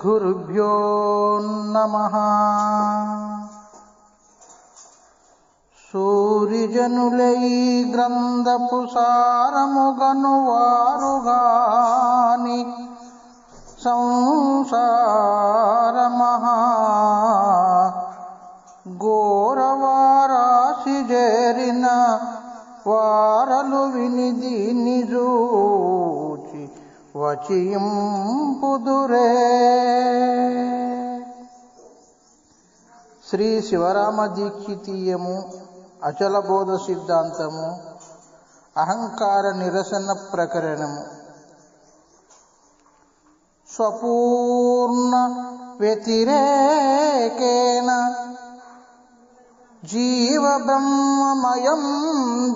సద్గురుభ్యో నమ. సూరిజనులై గ్రంథపు సారముగను వారుగాని సంసారమహా. ఘోరవారాసి చేరిన వారలు వినిది నిజూ వచియంపుదురే శ్రీ శివరామ దీక్షితీయము అచల బోధ సిద్ధాంతము అహంకార నిరసన ప్రకరణము స్వపూర్ణ వ్యతిరేకేన జీవ బ్రహ్మమయం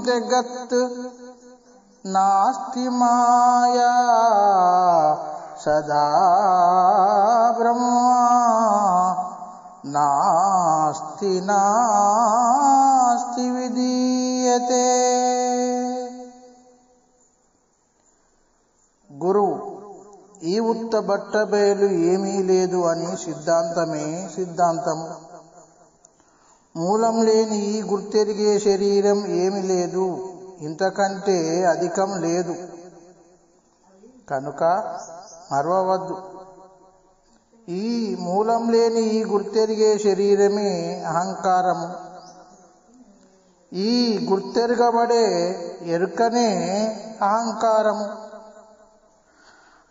జగత్ నాస్తి మాయా సదా బ్రహ్మా నాస్తి నాస్తి విధీయతే గురువు ఈ ఉత్త బట్టబయలు ఏమీ లేదు అని సిద్ధాంతమే సిద్ధాంతము. మూలం లేని ఈ గుర్తెరిగే శరీరం ఏమి లేదు. ఇంతకంటే అధికం లేదు. కనుక మరవవద్దు. ఈ మూలం లేని ఈ గుర్తెరిగే శరీరమే అహంకారము. ఈ గుర్తెరగబడే ఎరుకనే అహంకారము.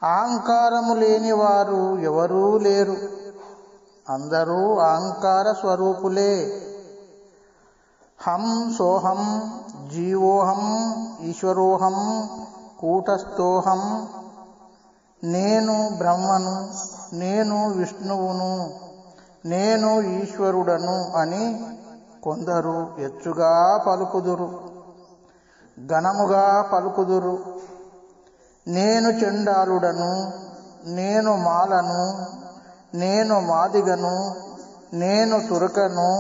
అహంకారము లేని వారు ఎవరూ లేరు. అందరూ అహంకార స్వరూపులే. హం సోహం జీవోహం ఈశ్వరోహం కూటస్థోహం. నేను బ్రహ్మను నేను విష్ణువును నేను ఈశ్వరుడను అని కొందరు ఎచ్చుగా పలుకుదురు ఘనముగా పలుకుదురు. నేను చండాలుడను నేను మాలను నేను మాదిగను నేను తురకను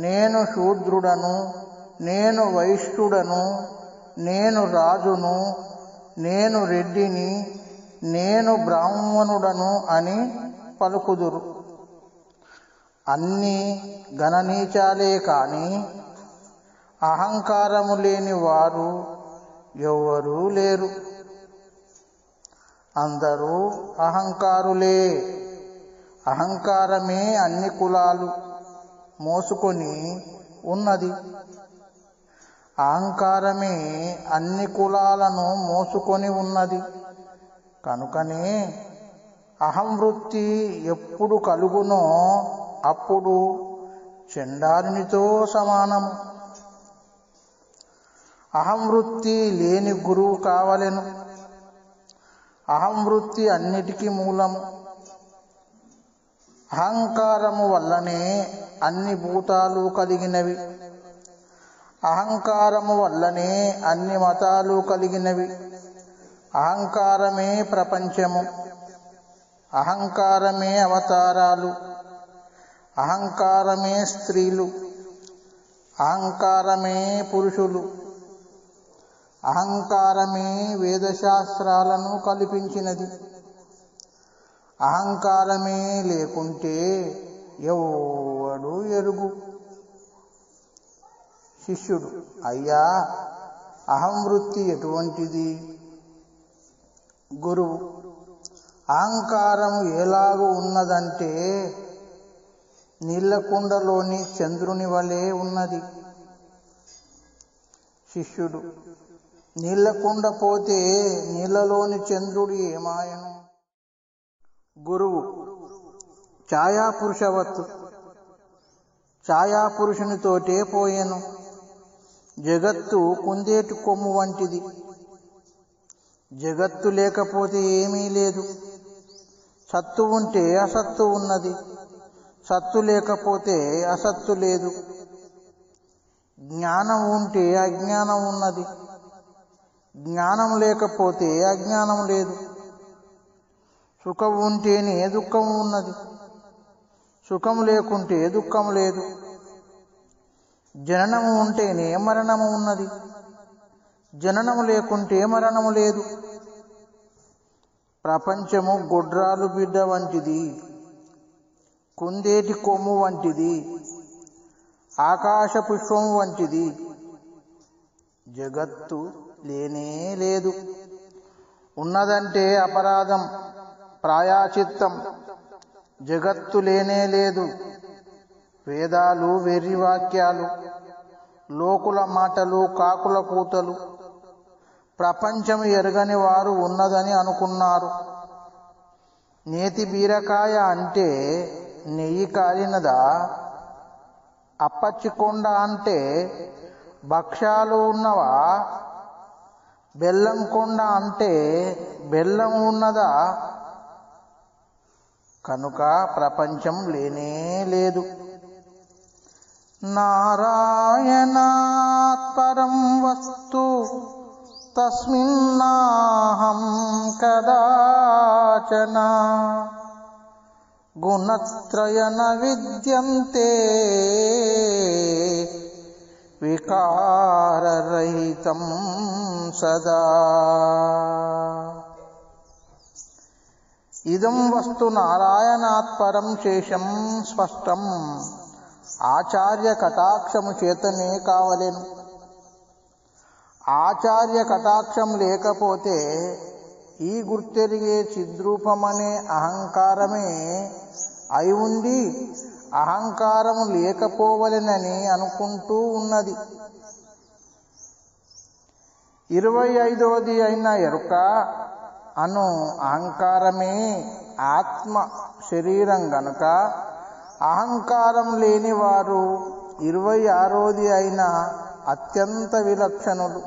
నేను శూద్రుడను నేను వైష్ణుడను నేను రాజును నేను రెడ్డిని నేను బ్రాహ్మణుడను అని పలుకుదురు. అన్నీ గణనీచాలే కానీ అహంకారము లేని వారు ఎవ్వరూ లేరు. అందరూ అహంకారులే. అహంకారమే అన్ని కులాలు మోసుకొని ఉన్నది. అహంకారమే అన్ని కులాలను మోసుకొని ఉన్నది. కనుకనే అహం వృత్తి ఎప్పుడు కలుగునో అప్పుడు చెండారినితో సమానము అహం వృత్తి లేని గురువు కావలెను. అహం వృత్తి అన్నిటికీ మూలము. అహంకారము వల్లనే అన్ని భూతాలు కలిగినవి. అహంకారము వల్లనే అన్ని మతాలు కలిగినవి. అహంకారమే ప్రపంచము. అహంకారమే అవతారాలు. అహంకారమే స్త్రీలు. అహంకారమే పురుషులు. అహంకారమే వేదశాస్త్రాలను కల్పించినది. అహంకారమే లేకుంటే ఎవడు ఎరుగు. శిష్యుడు అయ్యా అహం వృత్తి ఎటువంటిది? గురువు అహంకారం ఎలాగూ ఉన్నదంటే నీళ్ళకుండలోని చంద్రుని వలె ఉన్నది. శిష్యుడు నీళ్ళకుండ పోతే నీళ్ళలోని చంద్రుడు ఏమాయను? గురువు ఛాయాపురుషవత్తు ఛాయాపురుషునితోటే పోయెను. జగత్తు కుందేటి కొమ్ము వంటిది. జగత్తు లేకపోతే ఏమీ లేదు. సత్తు ఉంటే అసత్తు ఉన్నది. సత్తు లేకపోతే అసత్తు లేదు. జ్ఞానం ఉంటే అజ్ఞానం ఉన్నది. జ్ఞానం లేకపోతే అజ్ఞానం లేదు. సుఖం ఉంటేనే దుఃఖం ఉన్నది. సుఖం లేకుంటే దుఃఖం లేదు. జననము ఉంటేనే మరణము ఉన్నది. జననము లేకుంటే మరణము లేదు. ప్రపంచము గొడ్రాలు బిడ్డ వంటిది. కుందేటి కొమ్ము వంటిది. ఆకాశ పుష్పం వంటిది. జగత్తు లేనే లేదు. ఉన్నదంటే అపరాధం ప్రాయాచిత్తం. జగత్తు లేనే లేదు. వేదాలు వెర్రి వాక్యాలు. లోకుల మాటలు కాకుల కూతలు. ప్రపంచం ఎరగని వారు ఉన్నదని అనుకున్నారు. నేతి బీరకాయ అంటే నెయ్యి కాలినదా? అప్పచ్చికొండ అంటే భక్ష్యాలు ఉన్నవా? బెల్లం కొండ అంటే బెల్లం ఉన్నదా? కనుక ప్రపంచం లేనే లేదు. నారాయణాత్ పరం వస్తు తస్మిన్నాహం కదాచన గుణత్రయన విద్యంతే వికారరహితం సదా ఇదం వస్తు నారాయణాత్ పరం శేషం స్పష్టం ఆచార్య కటాక్షము చేతనే కావలేను. ఆచార్య కటాక్షం లేకపోతే ఈ గుర్తెరిగే చిద్రూపమనే అహంకారమే అయి ఉండి అహంకారము లేకపోవలెనని అనుకుంటూ ఉన్నది. ఇరవై ఐదవది అయిన ఎరుక అను అహంకారమే ఆత్మ శరీరం గనుక అహంకారం లేని వారు ఇరవై ఆరోది అయిన అత్యంత విలక్షణులు.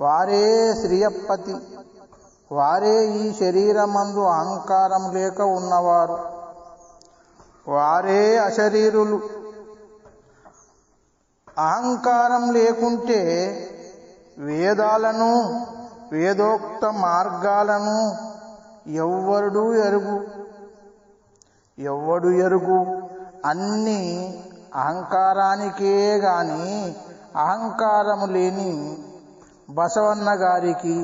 వారే శ్రీయప్పతి వారే ఈ శరీరమందు అహంకారం లేక ఉన్నవారు. వారే అశరీరులు. అహంకారం లేకుంటే వేదాలను వేదోక్త మార్గాలను ఎవ్వరుడూ ఎరుగు ఎవ్వడు ఎరుగు? అన్నీ అహంకారానికే గాని అహంకారము లేని బసవన్న గారికి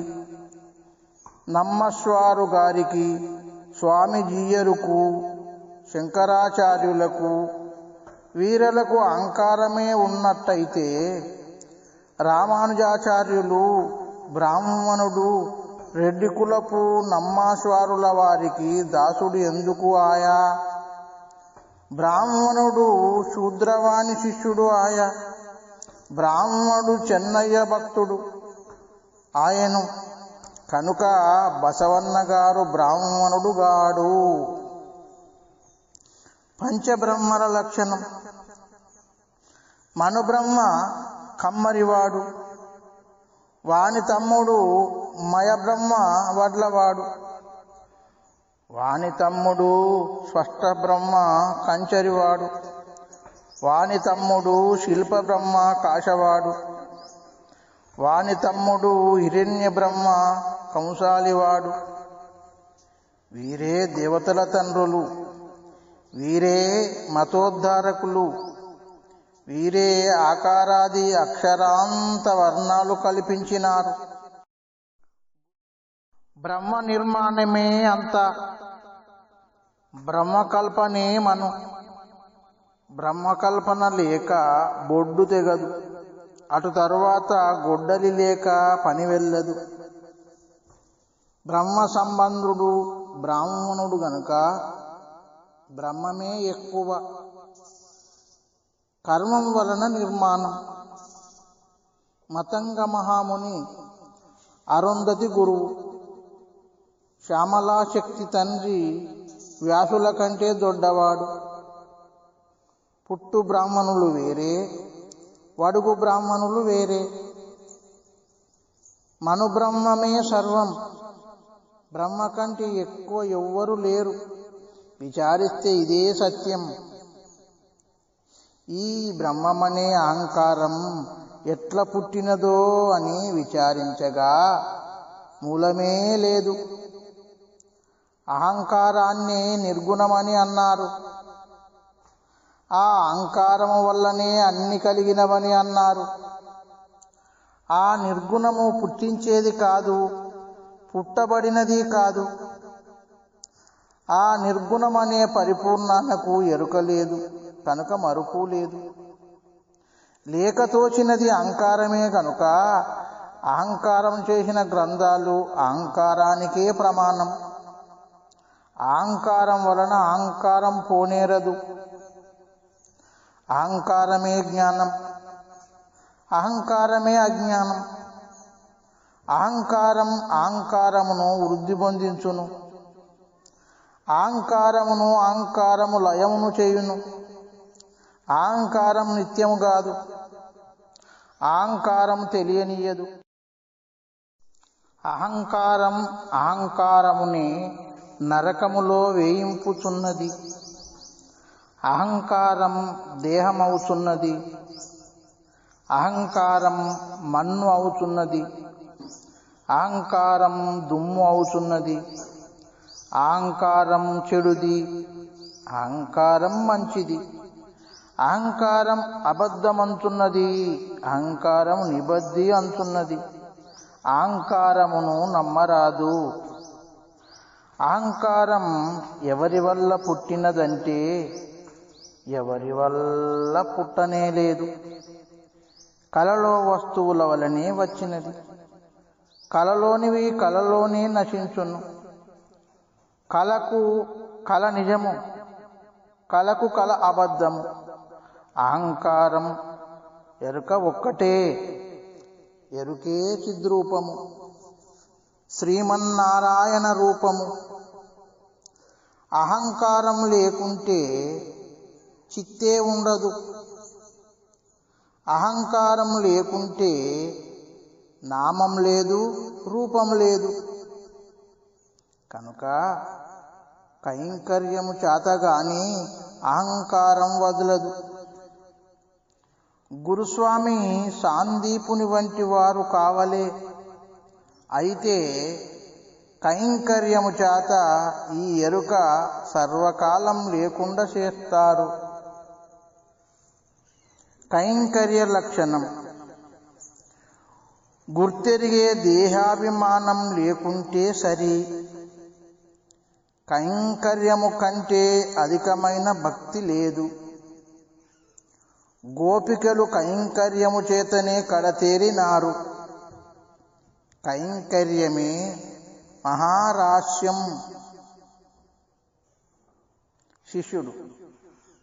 నమ్మస్వారు గారికి స్వామిజీయరుకు శంకరాచార్యులకు వీరలకు అహంకారమే ఉన్నట్టయితే రామానుజాచార్యులు బ్రాహ్మణుడు రెడ్డి కులపు నమ్మాస్వారుల వారికి దాసుడు ఎందుకు ఆయా? బ్రాహ్మణుడు శూద్రవాణి శిష్యుడు ఆయా. బ్రాహ్మణుడు చెన్నయ్య భక్తుడు ఆయను. కనుక బసవన్న గారు బ్రాహ్మణుడు గాడు. పంచబ్రహ్మల లక్షణం. మనుబ్రహ్మ కమ్మరివాడు. వాని తమ్ముడు మయబ్రహ్మ వడ్లవాడు. వాని తమ్ముడు స్పష్ట బ్రహ్మ కంచరివాడు. వాని తమ్ముడు శిల్ప బ్రహ్మ కాశవాడు. వాని తమ్ముడు హిరణ్య బ్రహ్మ కంసాలివాడు. వీరే దేవతల తండ్రులు. వీరే మతోద్ధారకులు. వీరే ఆకారాది అక్షరాంత వర్ణాలు కల్పించినారు. బ్రహ్మ నిర్మాణమే అంత. బ్రహ్మకల్పనే మను. బ్రహ్మకల్పన లేక బొడ్డు తెగదు. అటు తరువాత గొడ్డలి లేక పని వెళ్ళదు. బ్రహ్మ సంబంధుడు బ్రాహ్మణుడు గనుక బ్రహ్మమే ఎక్కువ. కర్మం వలన నిర్మాణం. మతంగ మహాముని అరుంధతి గురువు. శ్యామలాశక్తి తండ్రి వ్యాసుల కంటే దొడ్డవాడు. పుట్టు బ్రాహ్మణులు వేరే వడుగు బ్రాహ్మణులు వేరే. మనుబ్రహ్మమే సర్వం. బ్రహ్మ కంటే ఎక్కువ ఎవ్వరు లేరు. విచారిస్తే ఇదే సత్యం. ఈ బ్రహ్మమనే అహంకారం ఎట్లా పుట్టినదో అని విచారించగా మూలమే లేదు. అహంకారాన్ని నిర్గుణమని అన్నారు. ఆ అహంకారము వల్లనే అన్ని కలిగినవని అన్నారు. ఆ నిర్గుణము పుట్టించేది కాదు పుట్టబడినది కాదు. ఆ నిర్గుణమనే పరిపూర్ణానకు ఎరుక లేదు కనుక మరుపు లేదు. లేకతోచినది అహంకారమే కనుక అహంకారం చేసిన గ్రంథాలు అహంకారానికే ప్రమాణం. అహంకారం వలన అహంకారం పోనేరదు. అహంకారమే జ్ఞానం. అహంకారమే అజ్ఞానం. అహంకారం అహంకారమును వృద్ధి పొందించును. అహంకారమును అహంకారము లయమును చేయును. అహంకారం నిత్యము కాదు. అహంకారం తెలియనీయదు. అహంకారం అహంకారముని నరకములో వేయింపుచున్నది. అహంకారం దేహమవుతున్నది అహంకారం మన్ను అవుతున్నది అహంకారం దుమ్ము అవుతున్నది అహంకారం చెడుది. అహంకారం మంచిది. అహంకారం అబద్ధమంతున్నది అహంకారం నిబద్ధి అంటున్నది అహంకారమును నమ్మరాదు. అహంకారం ఎవరి వల్ల పుట్టినదంటే ఎవరి వల్ల పుట్టనే లేదు. కలలో వస్తువుల వలనే వచ్చినది. కలలోనివి కలలోనే నశించును. కలకు కల నిజము కలకు కల అబద్ధము. అహంకారం ఎరుక ఒక్కటే ఎరుకే చిద్రూపము. శ్రీమన్నారాయణ రూపము. అహంకారం లేకుంటే చిత్తే ఉండదు. అహంకారం లేకుంటే నామం లేదు రూపం లేదు. కనుక కైంకర్యము చేతగాని అహంకారం వదలదు. గురుస్వామి సాందీపుని వంటి వారు కావలే. అయితే కైంకర్యము చేత ఈ ఎరుక సర్వకాలం లేకుండా చేస్తారు. కైంకర్య లక్షణం. గుర్తెరిగే దేహాభిమానం లేకుంటే సరి. కైంకర్యము కంటే అధికమైన భక్తి లేదు. గోపికలు కైంకర్యము చేతనే కడతేరినారు. కైంకర్యమే మహారాస్యం శిష్యుడు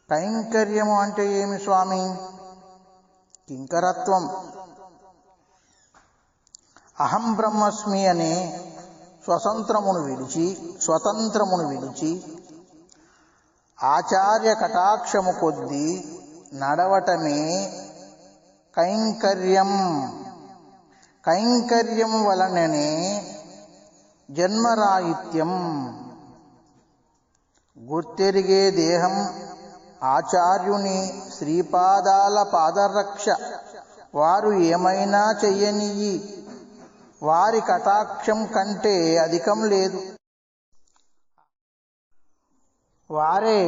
కైంకర్యము అంటే ఏమి స్వామి? కింకరత్వం. అహం బ్రహ్మస్మి అనే స్వతంత్రమును విడిచి స్వతంత్రమును విడిచి ఆచార్య కటాక్షము కొద్దీ నడవటమే కైంకర్యం. కైంకర్యం వలననే జన్మరాహిత్యం. గుర్తెరిగే దేహం ఆచార్యుని శ్రీపాదాల పాదరక్ష. వారు ఏమైనా చెయ్యనియ్యి. వారి కటాక్షం కంటే అధికం లేదు. వారే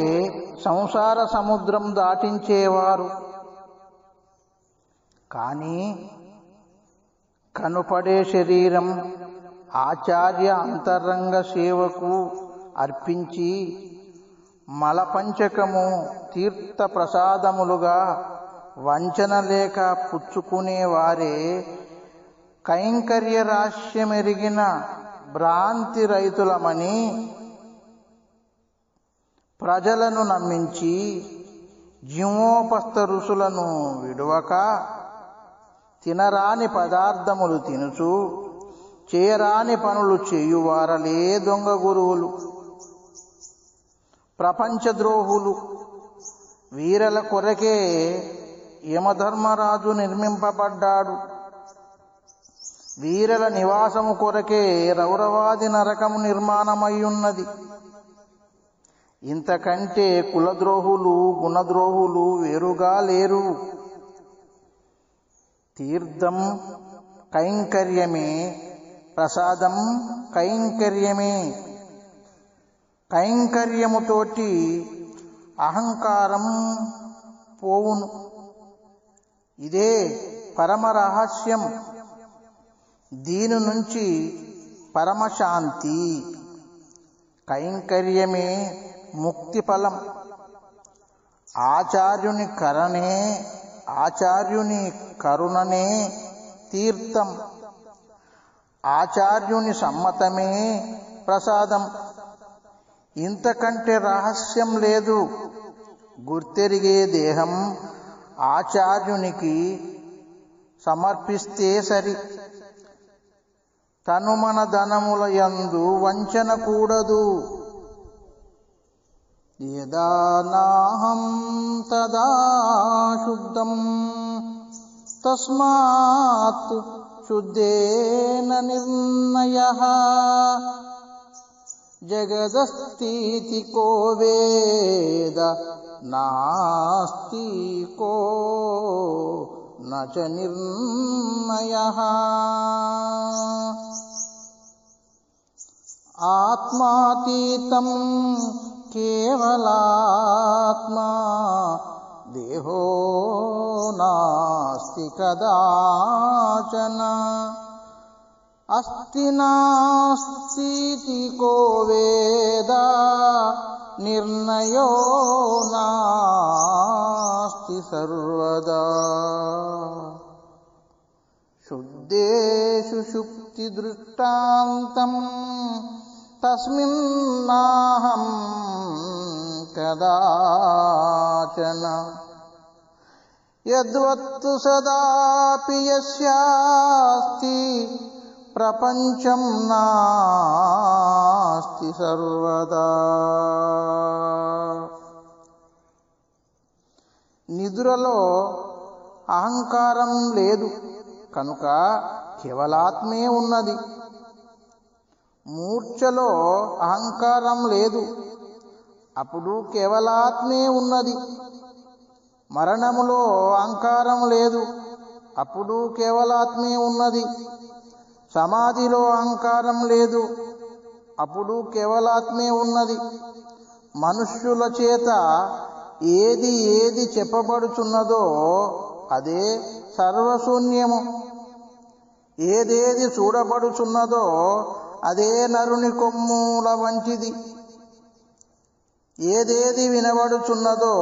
సంసార సముద్రం దాటించేవారు. కానీ కనుపడే శరీరం ఆచార్య అంతరంగ సేవకు అర్పించి మలపంచకము తీర్థ ప్రసాదములుగా వంచన లేక పుచ్చుకునేవారే కైంకర్య రాశ్యమెరిగిన భ్రాంతి రైతులమని ప్రజలను నమ్మించి జీవోపస్థ ఋషులను విడువక తినరాని పదార్థములు తినుచు చేయరాని పనులు చేయువారలే దొంగ గురువులు. ప్రపంచద్రోహులు వీరల కొరకే యమధర్మరాజు నిర్మింపబడ్డాడు. వీరల నివాసము కొరకే రౌరవాది నరకము నిర్మాణమయ్యున్నది. ఇంతకంటే కులద్రోహులు గుణద్రోహులు వేరుగా లేరు. తీర్థం కైంకర్యమే ప్రసాదం కైంకర్యమే. కైంకర్యముతోటి అహంకారం పోవును. ఇదే పరమ రహస్యం. దీని నుంచి పరమశాంతి. కైంకర్యమే ముక్తిఫలం. ఆచార్యుని కరణే ఆచార్యుని కరుణనే తీర్థం. ఆచార్యుని సమ్మతమే ప్రసాదం. ఇంతకంటే రహస్యం లేదు. గుర్తెరిగే దేహం ఆచార్యునికి సమర్పిస్తే సరి. తను మన ధనముల యందు వంచన కూడదు. यदा नाहं तदा शुद्धम् तस्मात् शुद्धेन निर्णयः। जगदस्तीति को वेद, नास्ति को न च निर्णयः। आत्मातीतम् केवलात्मा देहो नास्ति कदाचन। अस्ति नास्तीति को वेद निर्णयो नास्ति सर्वदा। शुद्धेषु शुक्तिदृष्टान्तम् तस्मिन्नाहं कदाचन यद्वत्तु सदापि यस्यास्ति ప్రపంచం నాస్తి సర్వదా నిద్రలో అహంకారం లేదు కనుక కేవలాత్మే ఉన్నది మూర్ఛలో అహంకారం లేదు. అప్పుడు కేవలాత్మే ఉన్నది. మరణములో అహంకారం లేదు. అప్పుడు కేవలాత్మే ఉన్నది. సమాధిలో అహంకారం లేదు. అప్పుడు కేవలాత్మే ఉన్నది. మనుష్యుల చేత ఏది ఏది చెప్పబడుచున్నదో అదే సర్వశూన్యము. ఏదేది చూడబడుచున్నదో అదే నరుని కొమ్ముల వంటిది. ఏదేది వినబడుచున్నదో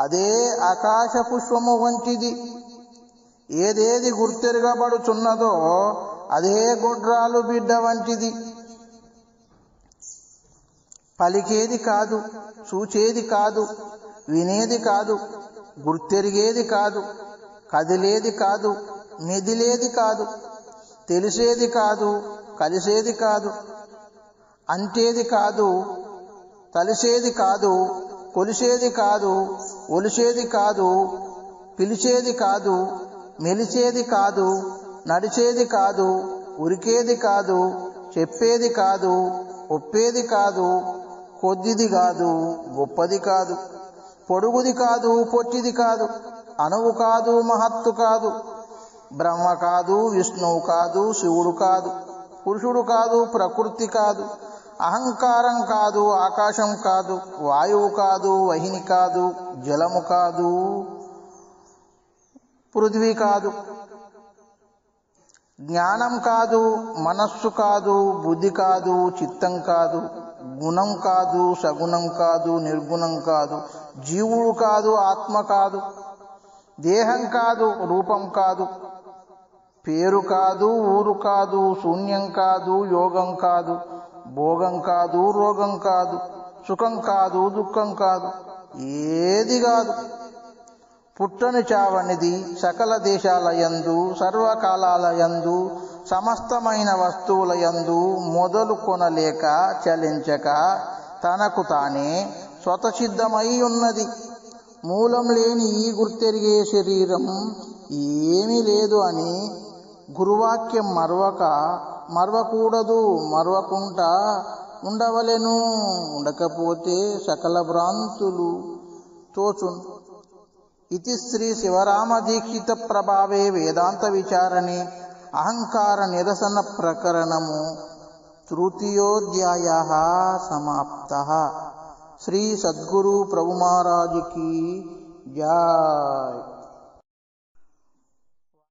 అదే ఆకాశ పుష్పము వంటిది. ఏదేది గుర్తెరగబడుచున్నదో అదే గొడ్రాలు బిడ్డ వంటిది. పలికేది కాదు చూచేది కాదు వినేది కాదు గుర్తెరిగేది కాదు కదిలేది కాదు మెదిలేది కాదు తెలిసేది కాదు కలిసేది కాదు. అంటేది కాదు తలిసేది కాదు కొలిసేది కాదు ఒలిసేది కాదు పిలిచేది కాదు మెలిచేది కాదు నడిచేది కాదు ఉరికేది కాదు చెప్పేది కాదు ఒప్పేది కాదు కొద్దిది కాదు గొప్పది కాదు పొడుగుది కాదు పొట్టిది కాదు అణువు కాదు మహత్తు కాదు బ్రహ్మ కాదు విష్ణువు కాదు శివుడు కాదు. పురుషుడు కాదు ప్రకృతి కాదు అహంకారం కాదు ఆకాశం కాదు వాయువు కాదు వహిని కాదు జలము కాదు పృథ్వీ కాదు. జ్ఞానం కాదు మనస్సు కాదు బుద్ధి కాదు చిత్తం కాదు గుణం కాదు సగుణం కాదు నిర్గుణం కాదు జీవుడు కాదు ఆత్మ కాదు దేహం కాదు రూపం కాదు. పేరు కాదు ఊరు కాదు శూన్యం కాదు యోగం కాదు భోగం కాదు రోగం కాదు సుఖం కాదు దుఃఖం కాదు ఏది కాదు. పుట్టని చావనిది సకల దేశాల యందు సర్వకాలాల యందు సమస్తమైన వస్తువుల యందు మొదలు కొనలేక చలించక తనకు తానే స్వతసిద్ధమై ఉన్నది. మూలం లేని ఈ గుర్తెరిగే శరీరం ఏమీ లేదు అని గురువాక్యం మరవక మరవకూడదు మరవకుండా ఉండవలెను. ఉండకపోతే సకల భ్రాంతులు తోచు ఇది శ్రీ శివరామదీక్షిత ప్రభావే వేదాంత విచారణే. అహంకార నిరసన ప్రకరణము తృతీయోధ్యాయ సమాప్త. శ్రీ సద్గురు ప్రభుమారాజుకి జాయ్